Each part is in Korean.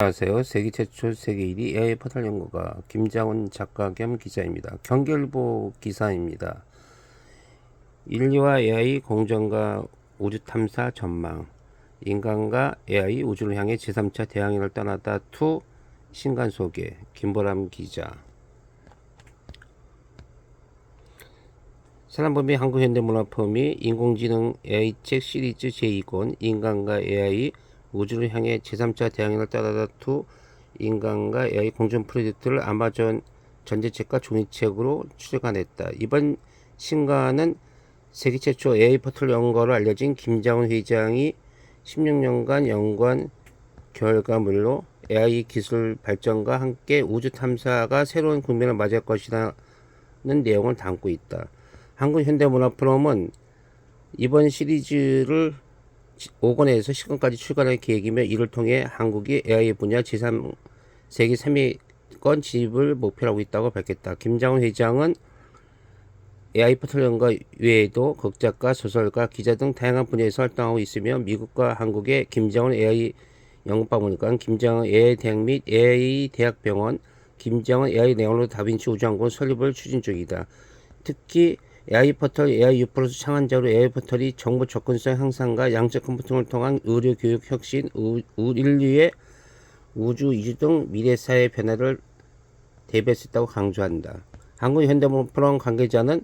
안녕하세요. 세계 최초 세계 1위 AI 포털 연구가 김장훈 작가 겸 기자입니다. 경결보 기사입니다. 인류와 AI 공정과 우주 탐사 전망 인간과 AI 우주를 향해 제3차 대항해를 떠나다 투 신간 소개 김보람 기자 사람범위 한국현대문화포럼이 인공지능 AI 책 시리즈 제2권 인간과 AI 우주를 향해 제3차 대항해를 따라다 투 인간과 AI 공존 프로젝트를 아마존 전제책과 종이책으로 출간했다. 이번 신간은 세계 최초 AI 포털 연구로 알려진 김장훈 회장이 16년간 연구한 결과물로 AI 기술 발전과 함께 우주 탐사가 새로운 국면을 맞이할 것이라는 내용을 담고 있다. 한국 현대문화포럼은 이번 시리즈를 5권에서 10권까지 출간할 계획이며 이를 통해 한국이 AI 분야 제3 세계 3위권 진입을 목표로 하고 있다고 밝혔다. 김장훈 회장은 AI 포털 연구 외에도 극작가, 소설가, 기자 등 다양한 분야에서 활동하고 있으며 미국과 한국의 김장훈 AI 연구박물관, 김장훈 AI 대학 및 AI 대학병원, 김장훈 AI 네올로 다빈치 우주항공 설립을 추진 중이다. 특히 AI 포털 AI 유플러스 창안자로 AI 포털이 정보 접근성 향상과 양적 컴퓨팅을 통한 의료 교육 혁신, 우, 우- 인류의 우주 이주 등 미래 사회 변화를 대비했다고 강조한다. 한국 현대문화포럼 관계자는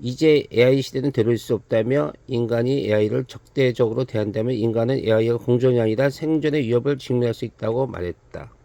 이제 AI 시대는 되돌릴 수 없다며 인간이 AI를 적대적으로 대한다면 인간은 AI가 공존이 아니라 생존의 위협을 직면할 수 있다고 말했다.